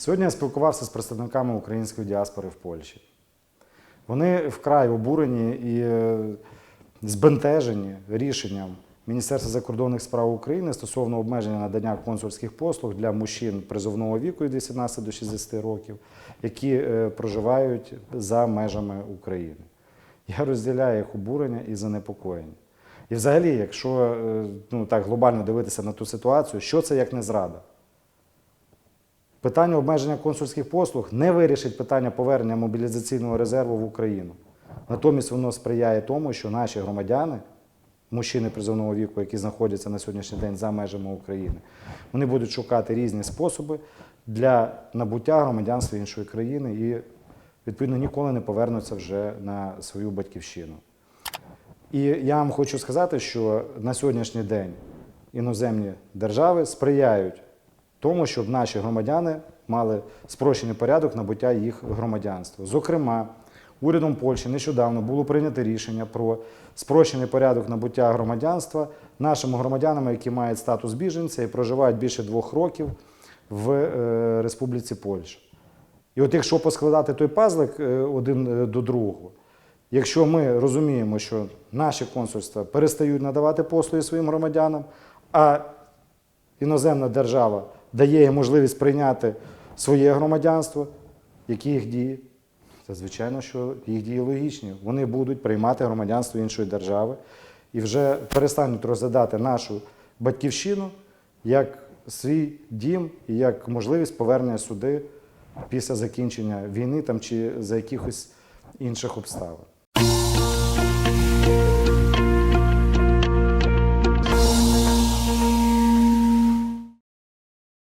Сьогодні я спілкувався з представниками української діаспори в Польщі. Вони вкрай обурені і е, збентежені рішенням Міністерства закордонних справ України стосовно обмеження надання консульських послуг для мужчин призовного віку від 18 до 60 років, які е, проживають за межами України. Я розділяю їх обурення і занепокоєння. І взагалі, якщо е, ну, так глобально дивитися на ту ситуацію, що це як не зрада? Питання обмеження консульських послуг не вирішить питання повернення мобілізаційного резерву в Україну. Натомість воно сприяє тому, що наші громадяни, мужчини призовного віку, які знаходяться на сьогоднішній день за межами України, вони будуть шукати різні способи для набуття громадянства іншої країни і, відповідно, ніколи не повернуться вже на свою батьківщину. І я вам хочу сказати, що на сьогоднішній день іноземні держави сприяють тому, щоб наші громадяни мали спрощений порядок набуття їх громадянства. Зокрема, урядом Польщі нещодавно було прийнято рішення про спрощений порядок набуття громадянства нашими громадянами, які мають статус біженця і проживають більше двох років в е, Республіці Польща. І от якщо поскладати той пазлик е, один е, до другого, якщо ми розуміємо, що наші консульства перестають надавати послуги своїм громадянам, а іноземна держава дає їм можливість прийняти своє громадянство, які їх дії? Та звичайно, що їх дії логічні. Вони будуть приймати громадянство іншої держави і вже перестануть розглядати нашу батьківщину як свій дім і як можливість повернення сюди після закінчення війни там, чи за якихось інших обставин.